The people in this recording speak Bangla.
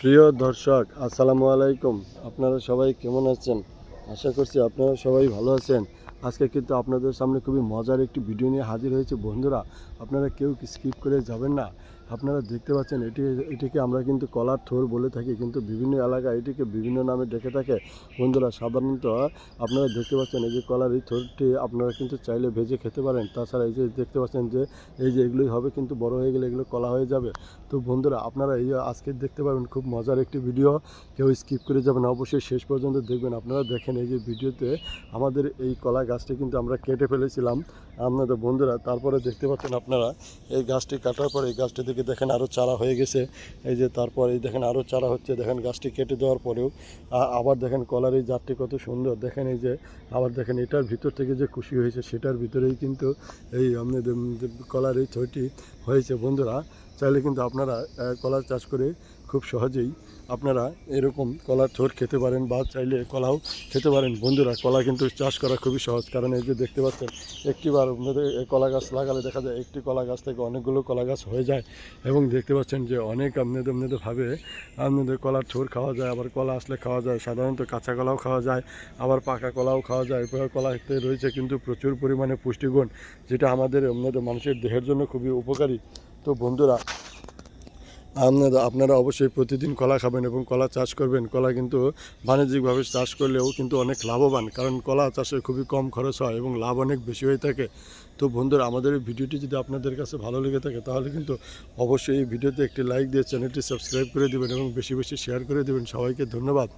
প্রিয় দর্শক, আসসালামু আলাইকুম। আপনারা সবাই কেমন আছেন? আশা করছি আপনারা সবাই ভালো আছেন। আজকে কিন্তু আপনাদের সামনে খুবই মজার একটি ভিডিও নিয়ে হাজির হয়েছে। বন্ধুরা, আপনারা কেউ স্কিপ করে যাবেন না। আপনারা দেখতে পাচ্ছেন, এটি, এটিকে আমরা কিন্তু কলার থোর বলে থাকি, কিন্তু বিভিন্ন এলাকায় এটিকে বিভিন্ন নামে ডেকে থাকে। বন্ধুরা, সাধারণত আপনারা দেখতে পাচ্ছেন, এই যে কলার এই থোরটি আপনারা কিন্তু চাইলে ভেজে খেতে পারেন। তাছাড়া এই যে দেখতে পাচ্ছেন যে, এই যে এগুলোই হবে, কিন্তু বড় হয়ে গেলে এগুলো কলা হয়ে যাবে। তো বন্ধুরা, আপনারা এই যে আজকে দেখতে পাবেন, খুব মজার একটি ভিডিও। কেউ স্কিপ করে যাবেন অবশ্যই শেষ পর্যন্ত দেখবেন। আপনারা দেখেন, এই যে ভিডিওতে আমাদের এই কলা গাছটি কিন্তু আমরা কেটে ফেলেছিলাম। আপনাদের বন্ধুরা, তারপরে দেখতে পাচ্ছেন আপনারা, এই গাছটি কাটার পরে এই গাছটি থেকে দেখেন আরও চারা হয়ে গেছে। এই যে তারপর এই দেখেন আরও চারা হচ্ছে, দেখেন গাছটি কেটে দেওয়ার পরেও। আবার দেখেন কলার এই জাতটি কত সুন্দর। দেখেন এই যে, আবার দেখেন এটার ভিতর থেকে যে খুশি হয়েছে, সেটার ভিতরেই কিন্তু এই আপনাদের কলার এই ছয়টি হয়েছে। বন্ধুরা চাইলে কিন্তু আপনারা কলা চাষ করে খুব সহজেই আপনারা এরকম কলার থোর খেতে পারেন বা চাইলে কলাও খেতে পারেন। বন্ধুরা, কলা কিন্তু চাষ করা খুবই সহজ। কারণ এই যে দেখতে পাচ্ছেন, একটিবার আপনাদের কলা গাছ লাগালে দেখা যায় একটি কলা গাছ থেকে অনেকগুলো কলা গাছ হয়ে যায় এবং দেখতে পাচ্ছেন যে অনেক আপনাদের আপনাদের ভাবে আপনাদের কলার থোর খাওয়া যায়, আবার কলা আসলে খাওয়া যায়। সাধারণত কাঁচা কলাও খাওয়া যায়, আবার পাকা কলাও খাওয়া যায়। কলাতে রয়েছে কিন্তু প্রচুর পরিমাণে পুষ্টিগুণ, যেটা আমাদের, আপনাদের মানুষের দেহের জন্য খুবই উপকারী। তো বন্ধুরা আপনারা আপনারা অবশ্যই প্রতিদিন কলা খাবেন এবং কলা চাষ করবেন। কলা কিন্তু বাণিজ্যিকভাবে চাষ করলেও কিন্তু অনেক লাভবান, কারণ কলা চাষে খুবই কম খরচ হয় এবং লাভ অনেক বেশি হয়ে থাকে। তো বন্ধুরা, আমাদের এই ভিডিওটি যদি আপনাদের কাছে ভালো লেগে থাকে, তাহলে কিন্তু অবশ্যই এই ভিডিওতে একটি লাইক দিয়ে চ্যানেলটি সাবস্ক্রাইব করে দেবেন এবং বেশি বেশি শেয়ার করে দেবেন। সবাইকে ধন্যবাদ।